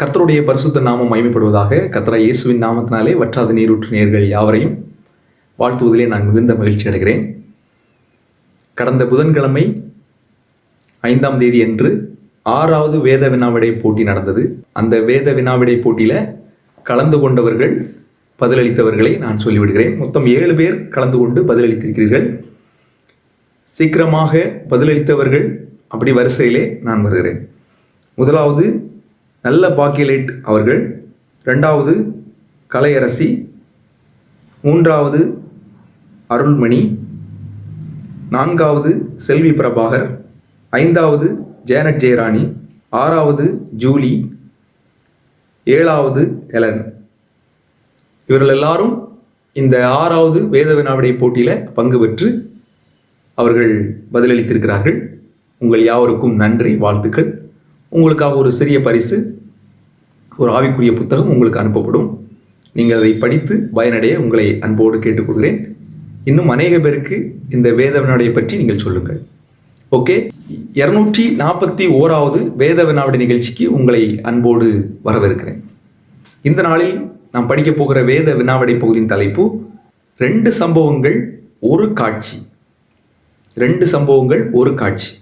கர்த்தருடைய பரிசுத்த நாமம் மகிமைப்படுவதாக கர்த்தரா இயேசுவின் நாமத்தினாலே வற்றாத நீரூற்று நேர்கள் யாவரையும் வாழ்த்துவதிலே நான் மிகுந்த மகிழ்ச்சி அடைகிறேன். கடந்த புதன்கிழமை ஐந்தாம் தேதி அன்று ஆறாவது வேத வினாவிடை போட்டி நடந்தது. அந்த வேத வினாவிடை போட்டியில் கலந்து கொண்டவர்கள் பதிலளித்தவர்களை நான் சொல்லிவிடுகிறேன். மொத்தம் ஏழு பேர் கலந்து கொண்டு பதிலளித்திருக்கிறீர்கள். சீக்கிரமாக பதிலளித்தவர்கள் அப்படி வரிசையிலே நான் வருகிறேன். முதலாவது நல்ல பாக்கியலேட் அவர்கள். ரெண்டாவது கலையரசி. மூன்றாவது அருள்மணி. நான்காவது செல்வி பிரபாகர். ஐந்தாவது ஜேனட் ஜெயராணி. ஆறாவது ஜூலி. ஏழாவது எலன். இவர்கள் எல்லாரும் இந்த ஆறாவது வேத வினாவிடை போட்டியில் பங்கு பெற்று அவர்கள் பதிலளித்திருக்கிறார்கள். உங்கள் யாவருக்கும் நன்றி வாழ்த்துக்கள். உங்களுக்காக ஒரு சிறிய பரிசு ஒரு ஆவிக்குரிய புத்தகம் உங்களுக்கு அனுப்பப்படும். நீங்கள் அதை படித்து பயனடைய உங்களை அன்போடு கேட்டுக்கொள்கிறேன். இன்னும் அநேக பேருக்கு இந்த வேத பற்றி நீங்கள் சொல்லுங்கள். ஓகே? இருநூற்றி நாற்பத்தி ஓராவது வேத வினாவிட நிகழ்ச்சிக்கு உங்களை அன்போடு வரவேற்கிறேன். இந்த நாளில் நாம் படிக்கப் போகிற வேத வினாவிடை பகுதியின் தலைப்பு ரெண்டு சம்பவங்கள் ஒரு காட்சி. ரெண்டு சம்பவங்கள் ஒரு காட்சி.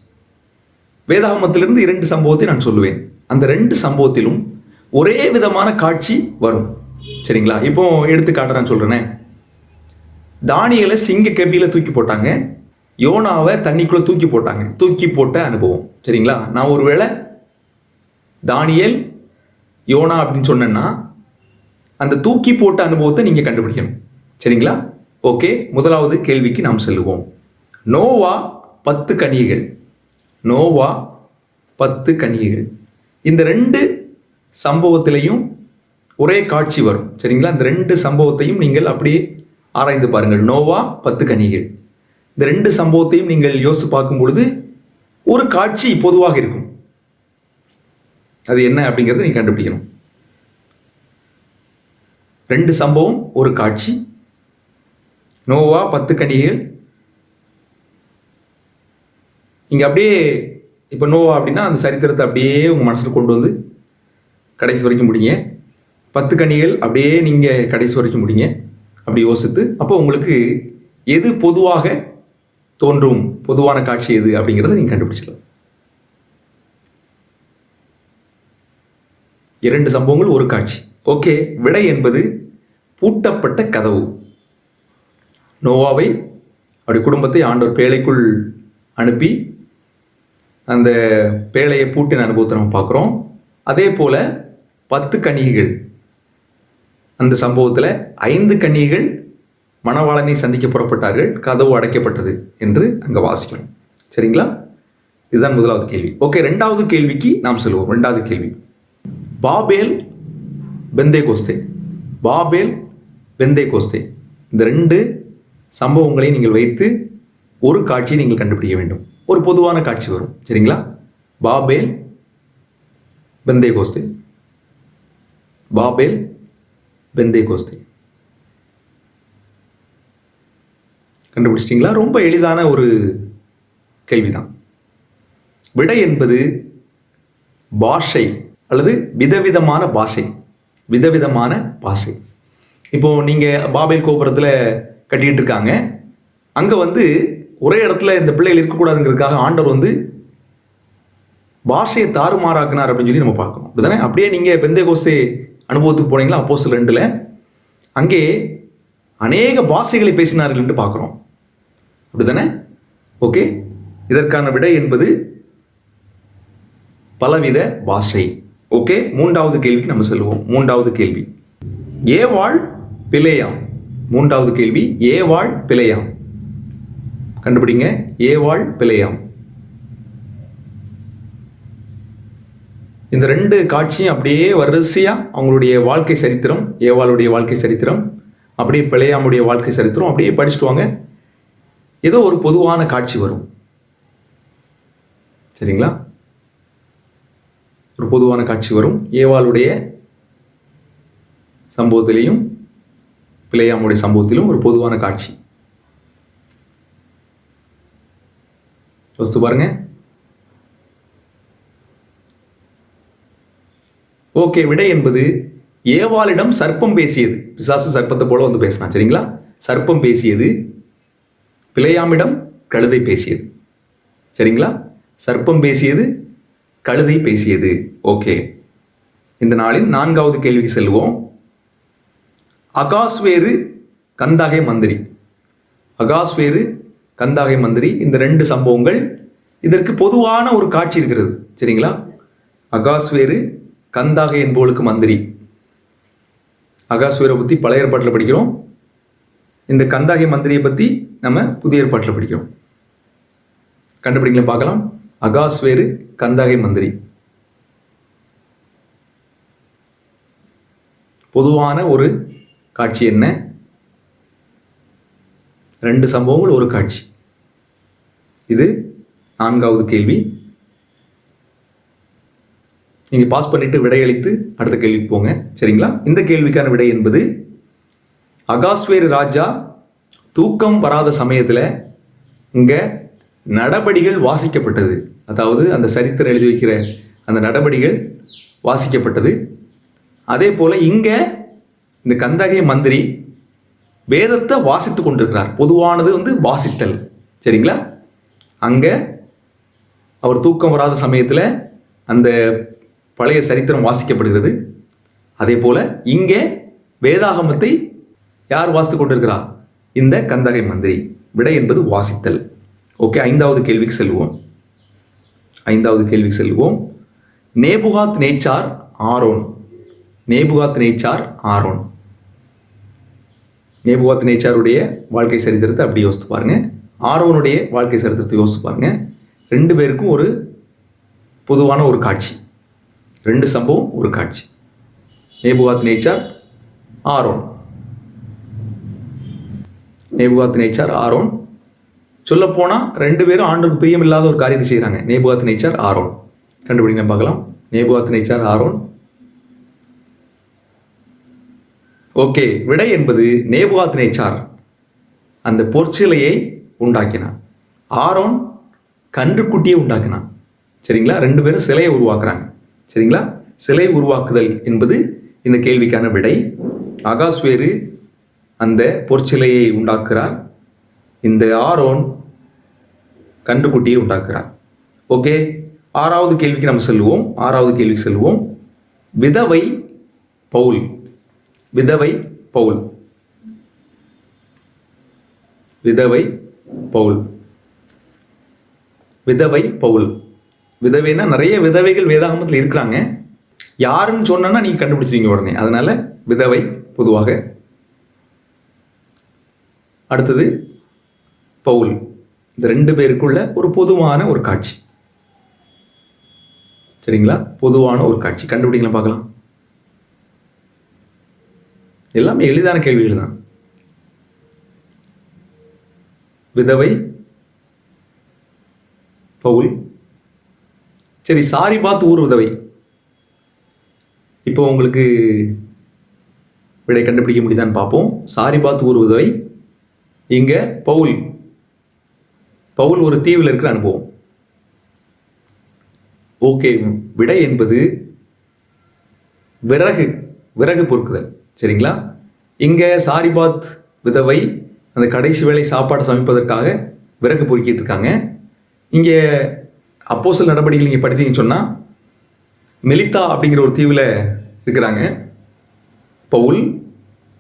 வேதாகமத்திலிருந்து இரண்டு சம்பவத்தை நான் சொல்லுவேன். அந்த ரெண்டு சம்பவத்திலும் ஒரே விதமான காட்சி வரும். சரிங்களா? இப்போ எடுத்துக்காட்ட நான் சொல்றேனே. தானியலை சிங்க கெபியில தூக்கி போட்டாங்க. யோனாவை தண்ணிக்குள்ள தூக்கி போட்டாங்க. தூக்கி போட்ட அனுபவம். சரிங்களா? நான் ஒருவேளை தானியல் யோனா அப்படின்னு சொன்னேன்னா அந்த தூக்கி போட்ட அனுபவத்தை நீங்க கண்டுபிடிக்கணும். சரிங்களா? ஓகே முதலாவது கேள்விக்கு நாம் செல்லுவோம். நோவா பத்து கனிகள். நோவா பத்து கன்னிகைகள். இந்த ரெண்டு சம்பவத்திலையும் ஒரே காட்சி வரும். சரிங்களா? இந்த ரெண்டு சம்பவத்தையும் நீங்கள் அப்படியே ஆராய்ந்து பாருங்கள். நோவா பத்து கனிகள் இந்த ரெண்டு சம்பவத்தையும் நீங்கள் யோசித்து பார்க்கும் பொழுது ஒரு காட்சி பொதுவாக இருக்கும். அது என்ன அப்படிங்கிறத நீங்கள் கண்டுபிடிக்கணும். ரெண்டு சம்பவம் ஒரு காட்சி. நோவா பத்து கனிகள் நீங்கள் அப்படியே இப்போ நோவா அப்படின்னா அந்த சரித்திரத்தை அப்படியே உங்கள் மனசில் கொண்டு வந்து கடைசி வரைக்கும் முடிங்க. பத்து கனிகள் அப்படியே நீங்கள் கடைசி வரைக்கும் முடிங்க. அப்படி யோசித்து அப்போ உங்களுக்கு எது பொதுவாக தோன்றும்? பொதுவான காட்சி எது அப்படிங்கிறத நீங்கள் கண்டுபிடிச்சிடலாம். இரண்டு சம்பவங்கள் ஒரு காட்சி. ஓகே விடை என்பது பூட்டப்பட்ட கதவு. நோவாவை அவருடைய குடும்பத்தை ஆண்டோர் பேழைக்குள் அனுப்பி அந்த பேழையை பூட்டின அனுபவத்தை நம்ம பார்க்குறோம். அதே போல் பத்து கணிகைகள் அந்த சம்பவத்தில் ஐந்து கன்னிகைகள் மணவாளனை சந்திக்க புறப்பட்டார்கள். கதவு அடைக்கப்பட்டது என்று அங்கே வாசிக்கிறோம். சரிங்களா? இதுதான் முதலாவது கேள்வி. ஓகே ரெண்டாவது கேள்விக்கு நாம் செல்வோம். ரெண்டாவது கேள்வி. பாபேல் பெந்தே கோஸ்தே பாபேல் பெந்தே கோஸ்தே இந்த ரெண்டு சம்பவங்களை நீங்கள் வைத்து ஒரு காட்சியை நீங்கள் கண்டுபிடிக்க வேண்டும். ஒரு பொதுவான காட்சி வரும். சரிங்களா? பாபேல் பெந்தே கோஸ்தே பாபேல் பெந்தே கோஸ்தே கண்டுபிடிச்சிட்டிங்களா? ரொம்ப எளிதான ஒரு கேள்விதான். விடை என்பது பாஷை அல்லது விதவிதமான பாஷை. விதவிதமான பாஷை. இப்போ நீங்க பாபேல் கோபுரத்தில் கட்டிக்கிட்டு இருக்காங்க. அங்க வந்து ஒரே இடத்துல இந்த பிள்ளைகள் இருக்கக்கூடாதுங்கிறதுக்காக ஆண்டவர் வந்து பாஷையை தாறுமாறாக்குனார் அப்படின்னு சொல்லி நம்ம பார்க்கணும். அப்படிதானே அப்படியே நீங்கள் பெந்தே கோஸ்தே அனுபவத்துக்கு போனீங்களா? அப்போ சில ரெண்டில். அங்கே அநேக பாஷைகளை பேசினார்கள் என்று பார்க்குறோம். அப்படிதானே ஓகே. இதற்கான விடை என்பது பலவித பாஷை. ஓகே. மூன்றாவது கேள்விக்கு நம்ம செல்வோம். மூன்றாவது கேள்வி. ஏவாள் பிழையாம். மூன்றாவது கேள்வி. ஏவாள் பிழையாம். கண்டுபிடிங்க. ஏவாள் பிழையாம். இந்த ரெண்டு காட்சியும் அப்படியே வரிசையாக அவங்களுடைய வாழ்க்கை சரித்திரம் ஏவாளுடைய வாழ்க்கை சரித்திரம் அப்படியே பிழையாமுடைய வாழ்க்கை சரித்திரம் அப்படியே படிச்சுட்டு வாங்க. ஏதோ ஒரு பொதுவான காட்சி வரும். சரிங்களா? ஒரு பொதுவான காட்சி வரும். ஏவாளுடைய சம்பவத்திலையும் பிள்ளையாமுடைய சம்பவத்திலும் ஒரு பொதுவான காட்சி. யோசித்து பாருங்க. ஓகே விடை என்பது ஏவாளிடம் சர்ப்பம் பேசியது. பிசாசு சர்ப்பத்தை போல வந்து பேசினான் சரிங்களா? சர்ப்பம் பேசியது பிழையாமிடம் கழுதை பேசியது. சரிங்களா? சர்ப்பம் பேசியது கழுதை பேசியது. ஓகே இந்த நாளின் நான்காவது கேள்விக்கு செல்வோம். அகாஸ்வேரு கந்தாகை மந்திரி. அகாஸ்வேரு கந்தாகை மந்திரி இந்த ரெண்டு சம்பவங்கள் இதற்கு பொதுவான ஒரு காட்சி இருக்கிறது. சரிங்களா? அகாஸ்வேரு கந்தாகை என்பவளுக்கு மந்திரி. அகாஸ்வேரை பற்றி பழைய ஏற்பாட்டில் படிக்கிறோம். இந்த கந்தாகை மந்திரியை பற்றி நம்ம புதிய ஏற்பாட்டில் படிக்கிறோம். கண்டுபிடிக்கலாம் பார்க்கலாம். அகாஸ்வேரு கந்தாகை மந்திரி. பொதுவான ஒரு காட்சி என்ன? ரெண்டு சம்பவங்கள் ஒரு காட்சி. இது நான்காவது கேள்வி. நீங்கள் பாஸ் பண்ணிட்டு விடையளித்து அடுத்த கேள்விக்கு போங்க. சரிங்களா? இந்த கேள்விக்கான விடை என்பது அகாஸ்வேர் ராஜா தூக்கம் வராத சமயத்தில் இங்கே நடபடிகள் வாசிக்கப்பட்டது. அதாவது அந்த சரித்திரம் எழுதி வைக்கிற அந்த நடபடிகள் வாசிக்கப்பட்டது. அதே போல் இங்கே இந்த கந்தகை மந்திரி வேதத்தை வாசித்து கொண்டிருக்கிறார். பொதுவானது வந்து வாசித்தல். சரிங்களா? அங்கே அவர் தூக்கம் வராத சமயத்தில் அந்த பழைய சரித்திரம் வாசிக்கப்படுகிறது. அதே போல இங்கே வேதாகமத்தை யார் வாசித்து கொண்டிருக்கிறார்? இந்த கந்தகை மந்திரி. விடை என்பது வாசித்தல். ஓகே ஐந்தாவது கேள்விக்கு செல்வோம். ஐந்தாவது கேள்விக்கு செல்வோம். நேபுகாத் நேச்சார் ஆரோன். நேபுகாத் நேச்சார் ஆரோன். நேபுவாத் நேச்சாருடைய வாழ்க்கை சரித்திரத்தை அப்படி யோசித்து பாருங்க. ஆரோனுடைய வாழ்க்கை சரித்திரத்தை யோசித்து பாருங்க. ரெண்டு பேருக்கும் ஒரு பொதுவான ஒரு காட்சி. ரெண்டு சம்பவம் ஒரு காட்சி. நேபுவாத் நேச்சார் ஆரோன். நேபுவாத் நேச்சார் ஆரோன். சொல்லப்போனால் ரெண்டு பேரும் ஆண்டுக்கு பிரியம் இல்லாத ஒரு காரியத்தை செய்கிறாங்க நேபுவாத் நேச்சார் ஆரோன். கண்டுபிடிங்க பார்க்கலாம். நேபுவாத் நேச்சார் ஆரோன். ஓகே விடை என்பது நேபுகாத் நேச்சார் அந்த பொற்சிலையை உண்டாக்கினான் ஆரோன் கன்றுக்குட்டியை உண்டாக்கினான். சரிங்களா? ரெண்டு பேரும் சிலையை உருவாக்குறாங்க. சரிங்களா? சிலை உருவாக்குதல் என்பது இந்த கேள்விக்கான விடை. அகாஸ்வேரு அந்த பொற்சிலையை உண்டாக்குறார். இந்த ஆரோன் கன்றுக்குட்டியை உண்டாக்குறார். ஓகே ஆறாவது கேள்விக்கு நம்ம செல்வோம். ஆறாவது கேள்விக்கு செல்வோம். விதவை பவுல். விதவை பவுல். விதவை பவுல். விதவை பவுல். விதவைனா நிறைய விதவைகள் வேதாகமத்தில் இருக்கிறாங்க. யாருன்னு சொன்னா நீங்க கண்டுபிடிச்சிருங்க உடனே. அதனால விதவை பொதுவாக. அடுத்தது பவுல். இந்த ரெண்டு பேருக்குள்ள ஒரு பொதுவான ஒரு காட்சி. சரிங்களா? பொதுவான ஒரு காட்சி. கண்டுபிடிக்கலாம் பார்க்கலாம். எல்லாமே எளிதான கேள்விகள் தான் விதவை பவுல். சரி சாரி பார்த்து ஊர் உதவி இப்போ உங்களுக்கு விடை கண்டுபிடிக்க முடியுதான்னு பார்ப்போம். சாரி பார்த்து ஊர் உதவி இங்கே பவுல். பவுல் ஒரு தீவில் இருக்கிற அனுபவம். ஓகே விடை என்பது விறகு விறகு பொறுக்குதல். சரிங்களா? இங்கே சாரிபாத் விதவை அந்த கடைசி வேளை சாப்பாடை சமைப்பதற்காக விறகு பொறுக்கிட்டு இருக்காங்க. இங்கே அப்போசல் நடவடிக்கைகள் நீங்கள் படித்தீங்கன்னு சொன்னால் மெலித்தா அப்படிங்கிற ஒரு தீவில் இருக்கிறாங்க. பவுல்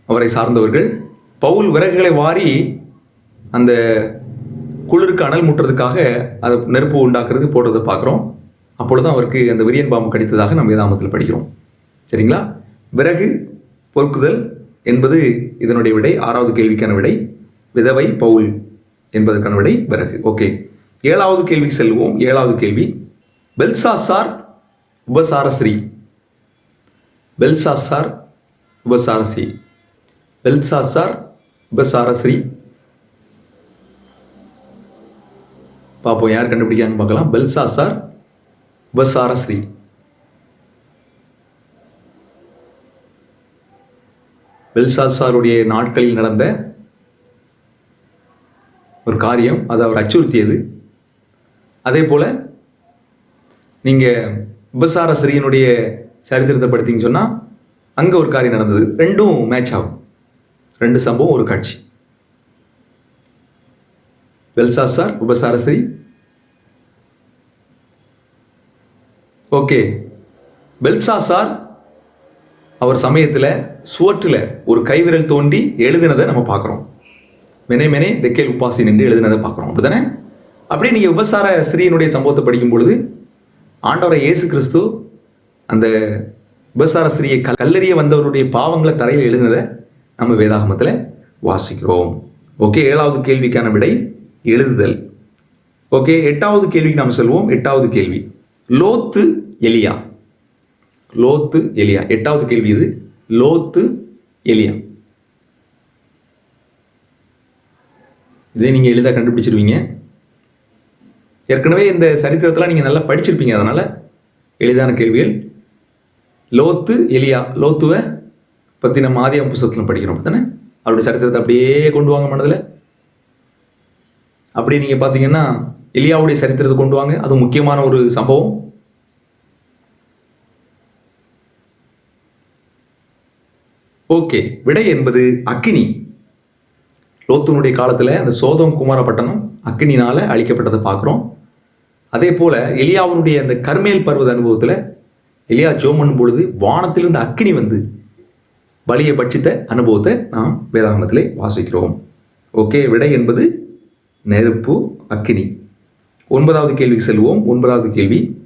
அவரை சார்ந்தவர்கள். பவுல் விறகுகளை வாரி அந்த குளிருக்கு அனல் முட்டுறதுக்காக அதை நெருப்பு உண்டாக்குறதுக்கு போடுறதை பார்க்குறோம். அப்பொழுது அவருக்கு அந்த விரியன் பாம்பு கடித்ததாக நம்ம வேதாமத்தில் படிக்கிறோம். சரிங்களா? விறகு பொறுக்குதல் என்பது இதனுடைய விடை ஆறாவது கேள்விக்கான விடை விதவை பவுல் என்பதற்கான விடை பிறகு ஓகே ஏழாவது கேள்வி செல்வோம். ஏழாவது கேள்வி. பெல்சாசார் உபசாரஸ்ரீ. பெல்சாசார் உபசாரஸ்ரீ. பெல்சாசார் உபசாரஸ்ரீ. பார்ப்போம் யார் கண்டுபிடிக்கான்னு பார்க்கலாம். பெல்சாசார் உபசாரஸ்ரீ. பெல்சாசாருடைய நாட்களில் நடந்த ஒரு காரியம் அது அவர் அச்சுறுத்தியது. அதே போல் நீங்கள் உபசார சிறியனுடைய சரித்திரத்தை படித்தீங்கன்னு சொன்னால் அங்கே ஒரு காரியம் நடந்தது. ரெண்டும் மேட்ச் ஆகும். ரெண்டு சம்பவம் ஒரு காட்சி. வெல்சாசார் உபசாரஸ்ரீ ஓகே. பெல்சாசார் அவர் சமயத்தில் சுவற்றில் ஒரு கைவிரல் தோண்டி எழுதினதை நம்ம பார்க்குறோம். மெனே மெனே தெக்கேல் உப்பாசி நின்று எழுதினதை பார்க்குறோம். அப்படிதானே? அப்படியே நீங்கள் விபசார ஸ்ரீயினுடைய சம்பவத்தை படிக்கும் பொழுது ஆண்டவரை இயேசு கிறிஸ்து அந்த விபசார ஸ்ரீயை கல்லறிய வந்தவருடைய பாவங்களை தரையில் எழுதினதை நம்ம வேதாகமத்தில் வாசிக்கிறோம். ஓகே ஏழாவது கேள்விக்கான விடை எழுதுதல். ஓகே எட்டாவது கேள்விக்கு நாம் செல்வோம். எட்டாவது கேள்வி. லோத்து எலியா. லோத்து எலியா. எட்டாவது கேள்வி இது லோத்து எலியா. இதை நீங்கள் எளிதாக கண்டுபிடிச்சிருவீங்க. ஏற்கனவே இந்த சரித்திரத்தெல்லாம் நீங்கள் நல்லா படிச்சிருப்பீங்க. அதனால் எளிதான கேள்விகள். லோத்து எலியா. லோத்துவை பற்றி நம்ம ஆதியா புஸ்தகத்தில் படிக்கிறோம். தானே அவருடைய சரித்திரத்தை அப்படியே கொண்டு வாங்க மனதில். அப்படியே நீங்கள் பார்த்தீங்கன்னா எலியாவுடைய சரித்திரத்தை கொண்டு வாங்க. அது முக்கியமான ஒரு சம்பவம். ஓகே விடை என்பது அக்கினி. லோத்துனுடைய காலத்தில் அந்த சோதம் குமாரப்பட்டணம் அக்கினினால அழிக்கப்பட்டதை பார்க்குறோம். அதே போல் எலியாவுனுடைய அந்த கர்மேல் பருவத அனுபவத்தில் எலியா ஜோமன் பொழுது வானத்திலிருந்து அக்கினி வந்து பலியை பட்சித்த அனுபவத்தை நாம் வேதாகமத்திலே வாசிக்கிறோம். ஓகே விடை என்பது நெருப்பு அக்கினி. ஒன்பதாவது கேள்விக்கு செல்வோம். ஒன்பதாவது கேள்வி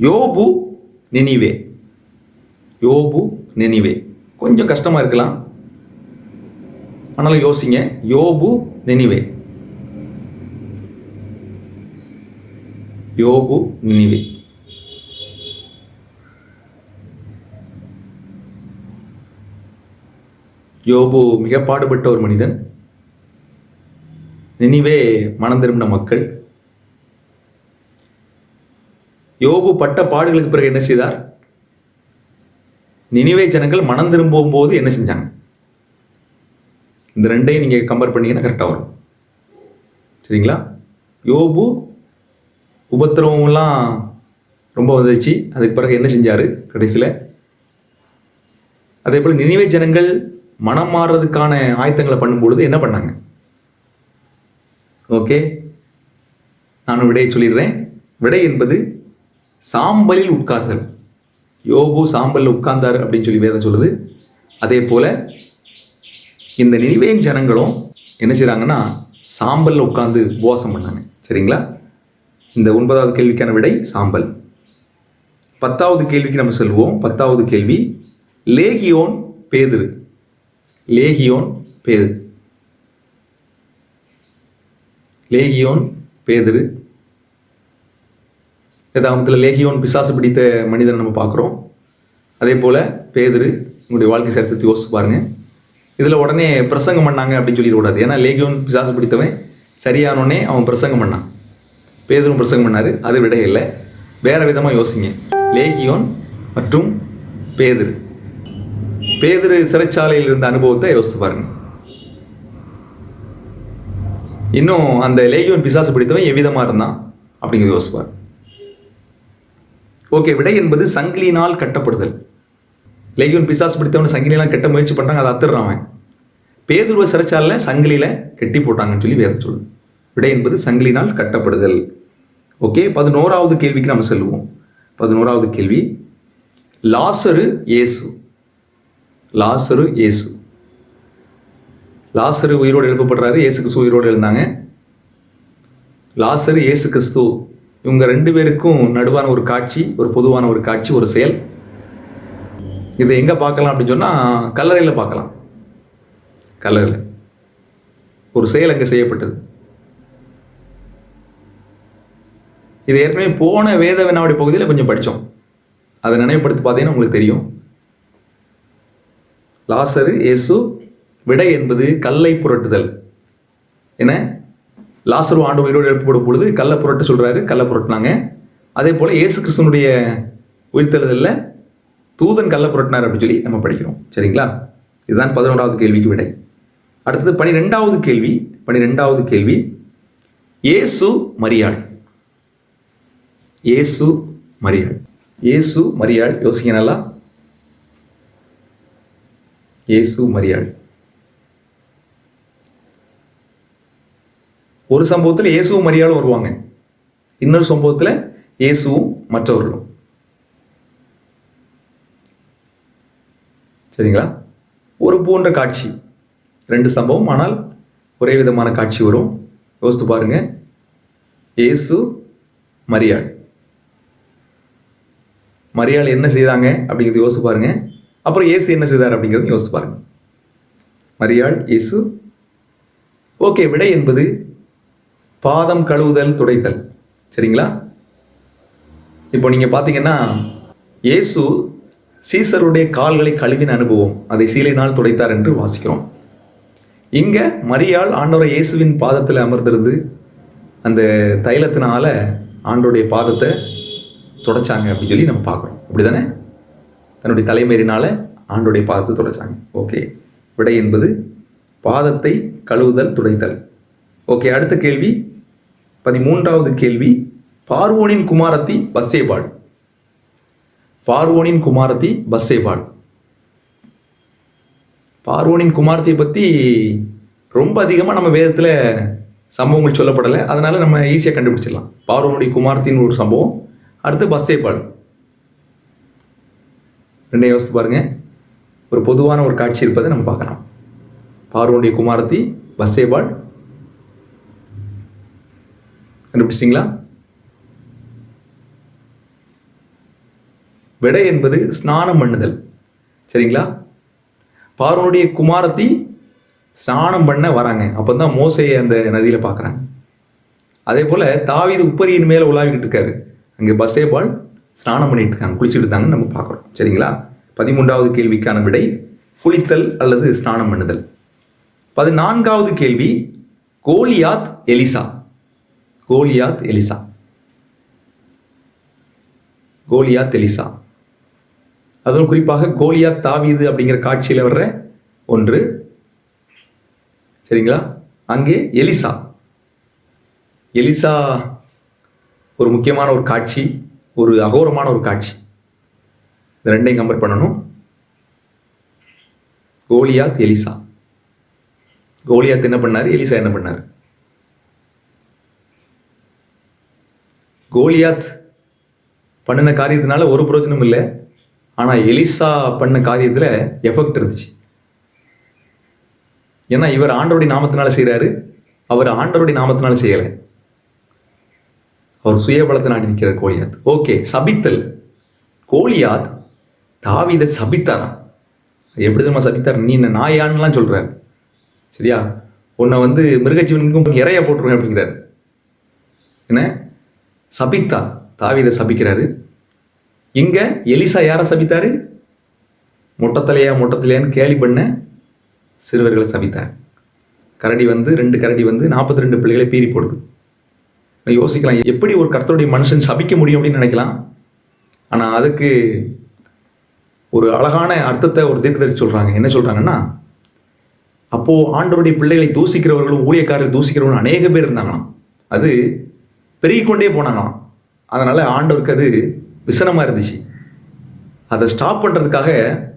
யோபு நினிவே. யோபு நினிவே. கொஞ்சம் கஷ்டமாக இருக்கலாம். ஆனாலும் யோசிங்க. யோபு நினைவே. யோபு நினைவே. யோபு மிக பாடுபட்ட ஒரு மனிதன். நினைவே மனம் திரும்பின மக்கள். யோபு பட்ட பாடுகளுக்கு பிறகு என்ன செய்தார்? நினைவே ஜனங்கள் மனம் திரும்பும் போது என்ன செஞ்சாங்க? இந்த ரெண்டையும் நீங்கள் கம்பேர் பண்ணீங்கன்னா கரெக்டாக வரும். சரிங்களா? யோபு உபத்திரவம்லாம் ரொம்ப வந்துச்சு அதுக்கு பிறகு என்ன செஞ்சார்? கடைசியில்? அதே போல் நினைவே ஜனங்கள் மனம் மாறுறதுக்கான ஆயத்தங்களை பண்ணும்பொழுது என்ன பண்ணாங்க? ஓகே. நான் விடையை சொல்லிடுறேன். விடை என்பது சாம்பலில் உட்கார்தல். யோபு சாம்பலில் உட்கார்ந்தார் அப்படின்னு சொல்லி வேதம் சொல்லுது. அதே போல் இந்த நினைவேன் ஜனங்களும் என்ன செய்கிறாங்கன்னா சாம்பலில் உட்காந்து உபவாசம் பண்ணாங்க. சரிங்களா? இந்த ஒன்பதாவது கேள்விக்கான விடை சாம்பல். பத்தாவது கேள்விக்கு நம்ம செல்வோம். பத்தாவது கேள்வி லேகியோன் பேதுரு. லேகியோன் பேது லேகியோன் பேதுரு. வேதாகமத்தில் லேகியோன் பிசாசு பிடித்த மனிதனை நம்ம பார்க்குறோம். அதே போல் பேதரு உங்களுடைய வாழ்க்கை சரித்திரத்தை யோசிச்சு பாருங்கள் இதில் உடனே பிரசங்கம் பண்ணாங்க அப்படின்னு சொல்லிடக்கூடாது ஏன்னா லேகியோன் பிசாசு பிடித்தவன் சரியானோடனே அவன் பிரசங்கம் பண்ணான். பேதரும் பிரசங்கம் பண்ணார் அது விட இல்லை. வேறு விதமாக யோசிங்க. லேகியோன் மற்றும் பேதரு. பேதரு சிறைச்சாலையில் இருந்த அனுபவத்தை யோசித்து பாருங்க. இன்னும் அந்த லேகியோன் பிசாசு பிடித்தவன் எவ்விதமாக இருந்தான் அப்படிங்கிறது யோசிப்பார் ஓகே விடை என்பது சங்கிலியினால் கட்டப்படுதல். லேகியோன் பிசாஸ் பிடித்தவன் சங்கிலியெல்லாம் கட்ட முயற்சி பண்ணுறாங்க அதை அத்துறான் அவன். பேதுருவ சிறைச்சாலில் சங்கிலியில் கட்டி போட்டாங்கன்னு சொல்லி வேதம் சொல்லு விடை என்பது சங்கிலினால் கட்டப்படுதல். ஓகே பதினோராவது கேள்விக்கு நம்ம செல்வோம். பதினோராவது கேள்வி. லாசரு இயேசு லாசரு இயேசு லாசரு உயிரோடு எழுப்பப்படுறாரு இயேசு கிறிஸ்து உயிரோடு எழுந்தாங்க. லாசரு இயேசு கிறிஸ்து. இவங்க ரெண்டு பேருக்கும் நடுவான ஒரு காட்சி ஒரு பொதுவான ஒரு காட்சி ஒரு செயல். இதை எங்கே பார்க்கலாம் அப்படின்னு சொன்னால் கல்லறையில் பார்க்கலாம். கல்லறையில். ஒரு செயல் அங்கே செய்யப்பட்டது. இது ஏற்கனவே போன வேத வினாவடி பகுதியில் கொஞ்சம் படித்தோம் அதை நினைவுபடுத்தி பார்த்தீங்கன்னா உங்களுக்கு தெரியும். லாசரு இயேசு விடை என்பது கல்லை புரட்டுதல். என்ன? லாசரு ஆண்டு உயிரோடு எழுப்பப்படும் பொழுது கள்ள புரட்ட சொல்கிறாரு கள்ள புரட்டினாங்க. அதே போல் இயேசு கிறிஸ்தனுடைய உயிர்த்தெழுதலில் தூதன் கள்ள புரட்டினார் அப்படின்னு சொல்லி நம்ம படிக்கிறோம். சரிங்களா? இதுதான் பதினோராவது கேள்விக்கு விடை. அடுத்தது பனிரெண்டாவது கேள்வி பனிரெண்டாவது கேள்வி. இயேசு மரியாள். இயேசு மரியாள். இயேசு மரியாள் யோசிக்க நல்லா. இயேசு மரியாள். ஒரு சம்பவத்தில் இயேசுவும் மரியாளும் வருவாங்க. இன்னொரு சம்பவத்தில் இயேசுவும் மற்றவர்களும். சரிங்களா? ஒரு போன்ற காட்சி. ரெண்டு சம்பவம் ஆனால் ஒரே விதமான காட்சி வரும். யோசித்து பாருங்க. இயேசு மரியாள். மரியாள் என்ன செய்தாங்க? அப்படிங்கிறது யோசித்து பாருங்க. அப்புறம் இயேசு என்ன செய்தார் அப்படிங்கிறது யோசித்து பாருங்க. மரியாள் இயேசு. ஓகே விடை என்பது பாதம் கழுவுதல் துடைத்தல். சரிங்களா? இப்போ நீங்கள் பார்த்தீங்கன்னா இயேசு சீசருடைய கால்களை கழுவின அனுபவம் அதை சீலைனால் துடைத்தார் என்று வாசிக்கிறோம். இங்க மரியாள் ஆண்டவரை இயேசுவின் பாதத்தில் அமர்ந்திருந்து அந்த தைலத்தினால ஆண்டோடைய பாதத்தை துடைச்சாங்க அப்படின்னு சொல்லி நம்ம பார்க்குறோம். அப்படிதானே? தன்னுடைய தலைமையினால ஆண்டோடைய பாதத்தை துடைச்சாங்க. ஓகே. விடை என்பது பாதத்தை கழுவுதல் துடைத்தல். ஓகே அடுத்த கேள்வி. பதிமூன்றாவது கேள்வி பார்வோனின் குமாரத்தி பஸ்ஸேபாள் பார்வோனின் குமாரத்தி பஸ்ஸேபாள் பார்வோனின் குமாரத்தியை பற்றி ரொம்ப அதிகமாக நம்ம வேதத்தில் சம்பவங்கள் சொல்லப்படலை. அதனால நம்ம ஈஸியாக கண்டுபிடிச்சிடலாம். பார்வோனுடைய குமாரத்தின்னு ஒரு சம்பவம். அடுத்து பஸ்ஸேபாள் ரெண்டையும் யோசித்து பாருங்கள் ஒரு பொதுவான ஒரு காட்சி இருப்பதை நம்ம பார்க்கலாம். பார்வோனுடைய குமாரத்தி பஸ்ஸேபாள் கண்டுபிடிச்சிட்டிங்களா? விடை என்பது ஸ்நானம் பண்ணுதல். சரிங்களா? பார்வனுடைய குமாரத்தி ஸ்நானம் பண்ண வராங்க. அப்போ தான் மோசையை அந்த நதியில் பார்க்குறாங்க. அதே போல் தாவீது உப்பரியின் மேலே உலாவிக்கிட்டு இருக்காரு. அங்கே பஸ்ஸேபால் ஸ்நானம் பண்ணிட்டு இருக்காங்க. குளிச்சுட்டு இருக்காங்கன்னு நம்ம பார்க்குறோம். சரிங்களா? பதிமூன்றாவது கேள்விக்கான விடை குளித்தல் அல்லது ஸ்நானம் பண்ணுதல். பதினான்காவது கேள்வி Goliath Elisha. Goliath Elisha. Goliath Elisha. அதுவும் குறிப்பாக கோலியாத் தாவீது அப்படிங்கிற காட்சியில் வர்ற ஒன்று. சரிங்களா? அங்கே எலிசா. எலிசா ஒரு முக்கியமான ஒரு காட்சி ஒரு அகோரமான ஒரு காட்சி. இந்த ரெண்டையும் கம்பேர் பண்ணணும். கோலியாத் எலிசா. கோலியாத் என்ன பண்ணார்? எலிசா என்ன பண்ணார்? கோலியாத் பண்ணின காரியத்தினால ஒரு பிரயோஜனம் இல்லை. ஆனால் எலிசா பண்ண காரியத்தில் எஃபெக்ட் இருந்துச்சு. ஏன்னா இவர் ஆண்டருடைய நாமத்தினால செய்கிறாரு அவர் ஆண்டவருடைய நாமத்தினால செய்யலை. அவர் சுயபலத்தை நாட்டி நிற்கிறார் கோலியாத். ஓகே சபித்தல். கோலியாத் தாவித சபித்தாராம். எப்படி தான் சபித்தார்? நீ என்ன நாயான்லாம் சொல்றாரு. சரியா? உன்னை வந்து மிருகஜீவனுக்கும் இறைய போட்டுருவேன் அப்படிங்கிறார். என்ன? சபித்தா தாவிதை சபிக்கிறாரு. இங்க எலிசா யாரை சபித்தாரு? முட்டத்தலையா முட்டத்தலையான்னு கேலி பண்ண சிறுவர்களை சபித்தார். கரடி வந்து ரெண்டு கரடி வந்து நாற்பத்தி ரெண்டு பிள்ளைகளை பீறி போடுது. யோசிக்கலாம் எப்படி ஒரு கர்த்தருடைய மனுஷன் சபிக்க முடியும் அப்படின்னு நினைக்கலாம். ஆனால் அதுக்கு ஒரு அழகான அர்த்தத்தை ஒரு தீர்க்கதரிசி சொல்றாங்க. என்ன சொல்றாங்கன்னா அப்போது ஆண்டவருடைய பிள்ளைகளை தூசிக்கிறவர்களும் ஊழியக்காரர்கள் தூசிக்கிறவர்களும் அநேக பேர் இருந்தாங்களாம். அது பெருகிக்கொண்டே போனாங்களாம். அதனால் ஆண்டவருக்கு அது விசனமாக இருந்துச்சு. அதை ஸ்டாப் பண்ணுறதுக்காக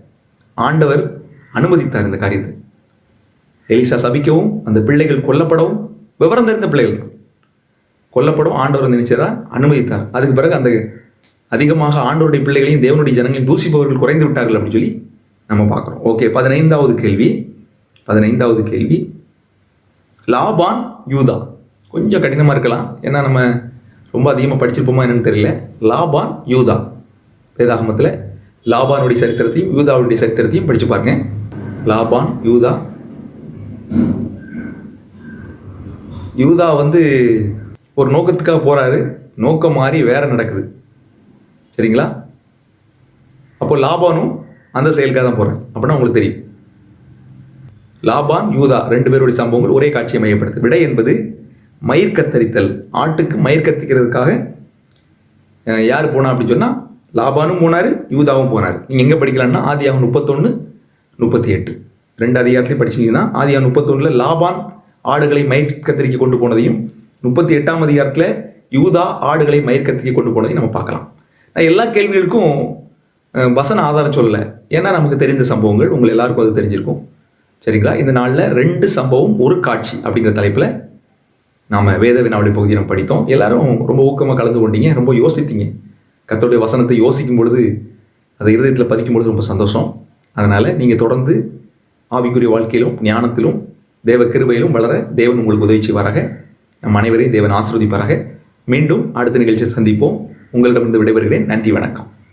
ஆண்டவர் அனுமதித்தார் இந்த காரியத்தை. எலிசா சபிக்கவும் அந்த பிள்ளைகள் கொல்லப்படவும் விவரம் தெரிந்த பிள்ளைகள். கொல்லப்படும் கொல்லப்படவும் ஆண்டவர் வந்து நினைச்சதா அனுமதித்தார். அதுக்கு பிறகு அந்த அதிகமாக ஆண்டவருடைய பிள்ளைகளையும் தேவனுடைய ஜனங்களையும் தூசிப்பவர்கள் குறைந்து விட்டார்கள் அப்படின்னு சொல்லி நம்ம பார்க்குறோம். ஓகே பதினைந்தாவது கேள்வி. பதினைந்தாவது கேள்வி. லாபான் யூதா. கொஞ்சம் கடினமாக இருக்கலாம். ஏன்னா நம்ம ரொம்ப அதிகமாக படிச்சிருப்போமா என்னன்னு தெரியல. லாபான் யூதா. வேதாகமத்தில் லாபானுடைய சரித்திரத்தையும் யூதாவுடைய சரித்திரத்தையும் படிச்சு பாருங்க. லாபான் யூதா. யூதா வந்து ஒரு நோக்கத்துக்காக போகிறாரு நோக்கம் மாறி வேற நடக்குது. சரிங்களா? அப்போ லாபானும் அந்த செயலுக்காக தான் போகிறேன் அப்படின்னா உங்களுக்கு தெரியும். லாபான் யூதா ரெண்டு பேருடைய சம்பவங்கள் ஒரே காட்சியை மையப்படுத்து விடை என்பது மயிர் கத்தரித்தல். ஆட்டுக்கு மயிர் கத்திக்கிறதுக்காக யார் போனா அப்படின்னு சொன்னால் லாபானும் போனார் யூதாவும் போனார். நீங்கள் எங்கே படிக்கலாம்னா ஆதியாகம் முப்பத்தொன்று முப்பத்தி எட்டு. ரெண்டு அதிகாரத்திலையும் படிச்சிங்கன்னா ஆதியாகம் முப்பத்தொன்னில் லாபான் ஆடுகளை மயிர் கத்திரிக்க கொண்டு போனதையும் முப்பத்தி எட்டாம் அதிகாரத்தில் யூதா ஆடுகளை மயிர் கத்திரிக்க கொண்டு போனதையும் நம்ம பார்க்கலாம். நான் எல்லா கேள்விகளுக்கும் வசன ஆதாரம் சொல்லலை. ஏன்னா நமக்கு தெரிந்த சம்பவங்கள் உங்கள் எல்லாருக்கும் அது தெரிஞ்சிருக்கும். சரிங்களா? இந்த நாளில் ரெண்டு சம்பவம் ஒரு காட்சி அப்படிங்கிற தலைப்பில் நாம் வேத வினாவளி பகுதியை நம்ம படித்தோம். எல்லாரும் ரொம்ப ஊக்கமாக கலந்து கொண்டீங்க. ரொம்ப யோசித்தீங்க. கத்தோடைய வசனத்தை யோசிக்கும் பொழுது அதை இருதயத்தில் பதிக்கும் பொழுது ரொம்ப சந்தோஷம். அதனால் நீங்கள் தொடர்ந்து ஆவிக்குரிய வாழ்க்கையிலும் ஞானத்திலும் தேவ கிருபையிலும் வளர தேவன் உங்களுக்கு உதவி செய்வாராக. நம் அனைவரையும் தேவன் ஆசிர்வதிப்பாராக. மீண்டும் அடுத்த நிகழ்ச்சியை சந்திப்போம். உங்களிடமிருந்து விடைபெறுகிறேன். நன்றி வணக்கம்.